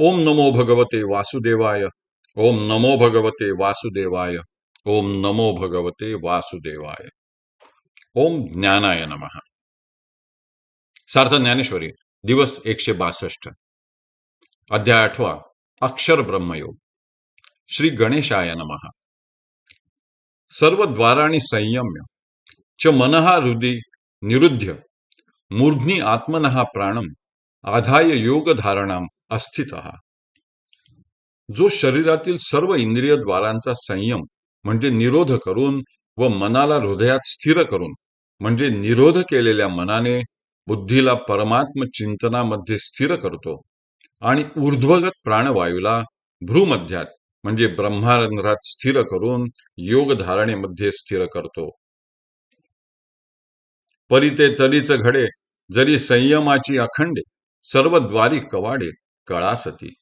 ओम नमो भगवते वासुदेवाय. ओम नमो भगवते वासुदेवाय. ओम नमो भगवते वासुदेवाय. ओम ज्ञानाय नमः. सार्थ ज्ञानेश्वरी दिवस एकशे बासष्ट. अध्याय आठवा अक्षर ब्रह्मयोग श्री गणेशाय नमः. सर्व द्वाराणी संयम्य च मनहा हृदि निरुध्य मूर्ध्नी आत्मनः प्राणम आधाय योग धारणाम अस्थित. जो शरीरातील सर्व इंद्रिय द्वारांचा संयम म्हणजे निरोध करून व मनाला हृदयात स्थिर करून म्हणजे निरोध केलेल्या मनाने बुद्धीला परमात्म चिंतनामध्ये स्थिर करतो आणि ऊर्ध्वगत प्राणवायूला भ्रूमध्यात म्हणजे ब्रह्मारंध्रात स्थिर करून योग धारणेमध्ये स्थिर करतो. परिते तरीच घडे जरी संयमाची अखंडे सर्व द्वारी कवाडे कळासती.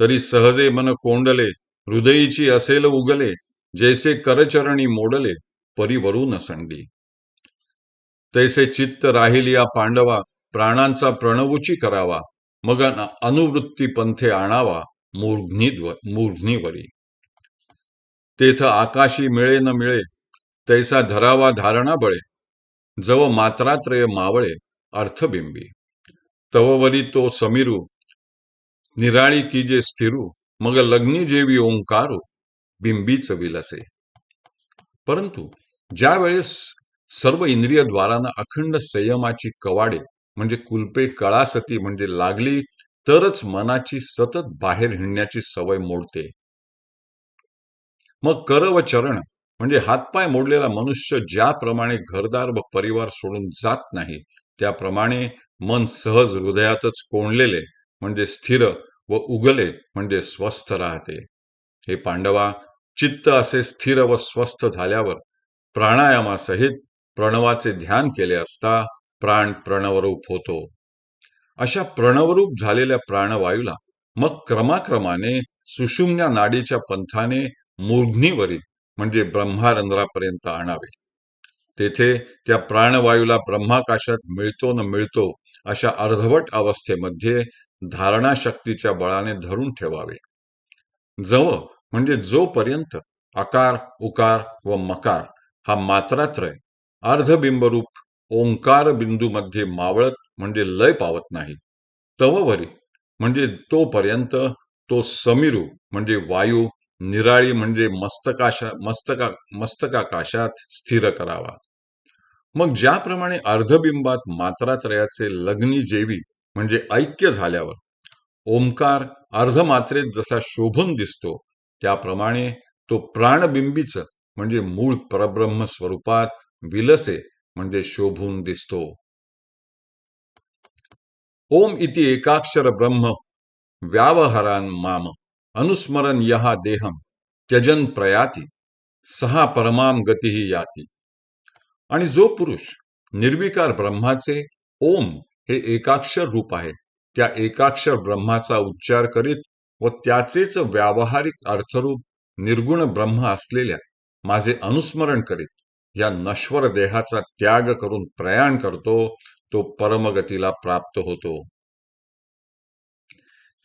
तरी सहजे मन कोंडले हृदयीची असेल उगले जैसे करचरणी मोडले परिवरू नसंडी. तैसे चित्त राहिलिया पांडवा प्राणांचा प्रणवुची करावा मग अनुवृत्ती पंथे आणावा मूर्ध्नी मूर्घ्नीवरी. तेथ आकाशी मिळे न मिळे तैसा धरावा धारणा बळे जव मात्रात्रय मावळे अर्थबिंबी. तववरी तो समीरू निराळी की जे स्थिरू मग लग्नी जेवी ओंकारू बिंबीच विलसे. परंतु ज्या वेळेस सर्व इंद्रिय द्वारांना अखंड संयमाची कवाडे म्हणजे कुलपे कळासती म्हणजे लागली तरच मनाची सतत बाहेर हिंडण्याची सवय मोडते. मग कर व चरण म्हणजे हातपाय मोडलेला मनुष्य ज्याप्रमाणे घरदार व परिवार सोडून जात नाही त्याप्रमाणे मन सहज हृदयातच कोंडलेले म्हणजे स्थिर व उगले म्हणजे स्वस्थ राहते. हे पांडवा चित्त असे स्थिर व स्वस्थ झाल्यावर प्राणायामासहित प्रणवाचे ध्यान केले असता प्राण प्रणवरूप होतो. अशा प्रणवरूप झालेल्या प्राणवायूला मग क्रमाक्रमाने सुषुम्या नाडीच्या पंथाने मूर्घनीवरील म्हणजे ब्रह्मारंध्रापर्यंत आणावे. तेथे त्या प्राणवायूला ब्रह्माकाशात मिळतो न मिळतो अशा अर्धवट अवस्थेमध्ये धारणा शक्तीच्या बळाने धरून ठेवावे. जव म्हणजे जोपर्यंत आकार उकार व मकार हा मात्रात्रय अर्धबिंबरूप ओंकार बिंदूमध्ये मावळत म्हणजे लय पावत नाही तववरी म्हणजे तोपर्यंत तो समीरू म्हणजे वायू निराळी म्हणजे मस्तकाशा मस्तका मस्तकाकाशात स्थिर करावा. मग ज्याप्रमाणे अर्धबिंबात मात्रात्रयाचे लग्नी जेवी म्हणजे ऐक्य झाल्यावर. ओंकार अर्धमात्रेत जसा शोभून दिसतो त्याप्रमाणे तो प्राणबिंबीच म्हणजे मूळ परब्रह्म स्वरूपात विलसे म्हणजे शोभून दिसतो. ओम इति एकाक्षर ब्रह्म व्यावहारान माम अनुस्मरण यहा देहम त्यजन प्रयाती सहा परमाम गतीही याती. आणि जो पुरुष निर्विकार ब्रह्माचे ओम हे एकाक्षर रूप आहे. त्या एकाक्षर ब्रह्माचा उच्चार करीत व त्याचेच व्यावहारिक अर्थरूप निर्गुण ब्रह्म असलेल्या माझे अनुस्मरण करीत या नश्वर देहाचा त्याग करून प्रयाण करतो तो परमगतीला प्राप्त होतो.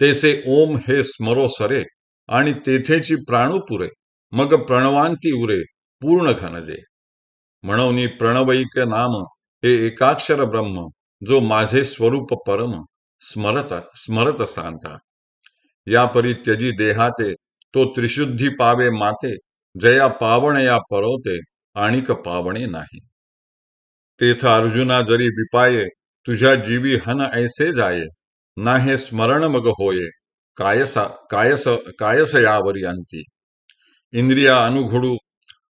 तेसे ओम हे स्मरो सरे आणि तेथेची प्राणुपुरे मग प्रणवांती उरे पूर्ण घनजे. म्हणून प्रणवैक नाम हे एकाक्षर ब्रह्म जो माझे स्वरूप परम स्मरत स्मरत सांता। या परी त्यजी देहाते तो त्रिशुद्धी पावे माते, जया पावण या परवते आणिक पावणे नाही। तेथ अर्जुना जरी विपाये, तुझ्या जीवी हन ऐसे जाये ना हे स्मरण मग होये, कायसा, कायस कायस यावरी अंती। इंद्रिया अनुघडू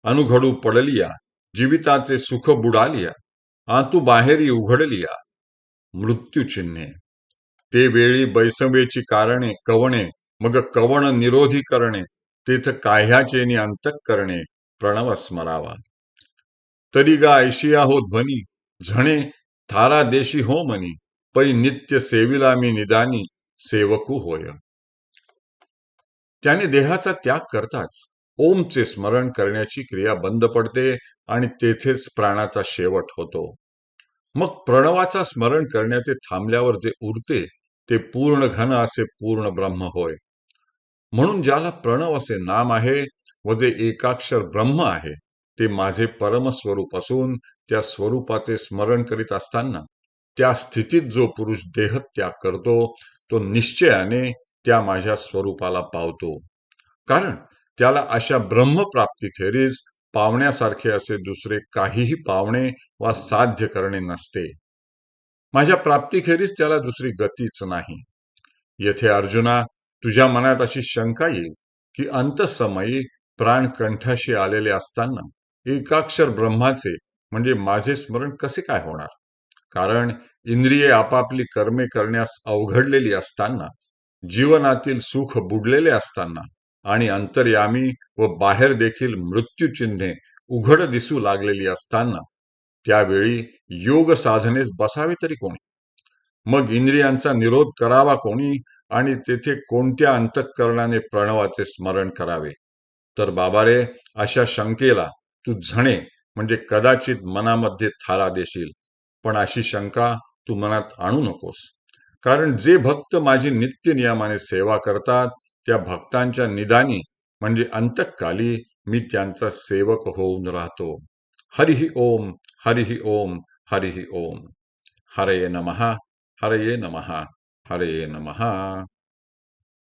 अनुघडू पडलिया, जीविताचे सुख बुडालिया, आतू बाहेरी उघडलिया मृत्यू चिन्हे. ते वेळी बैसवेची कारणे कवणे मग कवण निरोधी करणे तेथ काह्याचेनी अंतक करणे प्रणव स्मरावा. तरी गा ऐशिया हो ध्वनी झणे थारा देशी हो मनी पै नित्य सेविला मी निदानी सेवकू होय. त्याने देहाचा त्याग करताच ओमचे स्मरण करण्याची क्रिया बंद पडते आणि तेथेच प्राणाचा शेवट होतो. मग प्रणवाचा स्मरण करण्याचे थांबल्यावर जे उरते ते पूर्ण घन असे पूर्ण ब्रह्म होय. म्हणून ज्याला प्रणव असे नाम आहे व जे एकाक्षर ब्रह्म आहे ते माझे परमस्वरूप असून त्या स्वरूपाचे स्मरण करीत असताना त्या स्थितीत जो पुरुष देहत्याग करतो तो निश्चयाने त्या माझ्या स्वरूपाला पावतो. कारण त्याला अशा ब्रह्मप्राप्तीखेरीज पावण्यासारखे असे दुसरे काहीही पावणे वा साध्य करणे नसते. माझ्या प्राप्तीखेरीज त्याला दुसरी गतीच नाही. येथे अर्जुना तुझ्या मनात अशी शंका येईल की अंतसमयी प्राण कंठाशी आलेले असताना एकाक्षर ब्रह्माचे म्हणजे माझे स्मरण कसे काय होणार? कारण इंद्रिये आपापली कर्मे करण्यास अवघडलेली असताना जीवनातील सुख बुडलेले असताना आणि अंतर्यामी व बाहेर देखील मृत्यूचिन्हे उघड दिसू लागलेली असताना त्यावेळी योग साधनेस बसावे तरी कोणी? मग इंद्रियांचा निरोध करावा कोणी आणि तेथे कोणत्या अंतःकरणाने प्रणवाचे स्मरण करावे? तर बाबा रे अशा शंकेला तू झणे म्हणजे कदाचित मनामध्ये थारा देशील. पण अशी शंका तू मनात आणू नकोस. कारण जे भक्त माझी नित्य नियमाने सेवा करतात त्या भक्तांच्या निदानी म्हणजे अंतकाली मी त्यांचा सेवक होऊन राहतो. हरिही ओम हरिही ओम हरिही ओम. हरये नमः हरये नमः हरये नमः.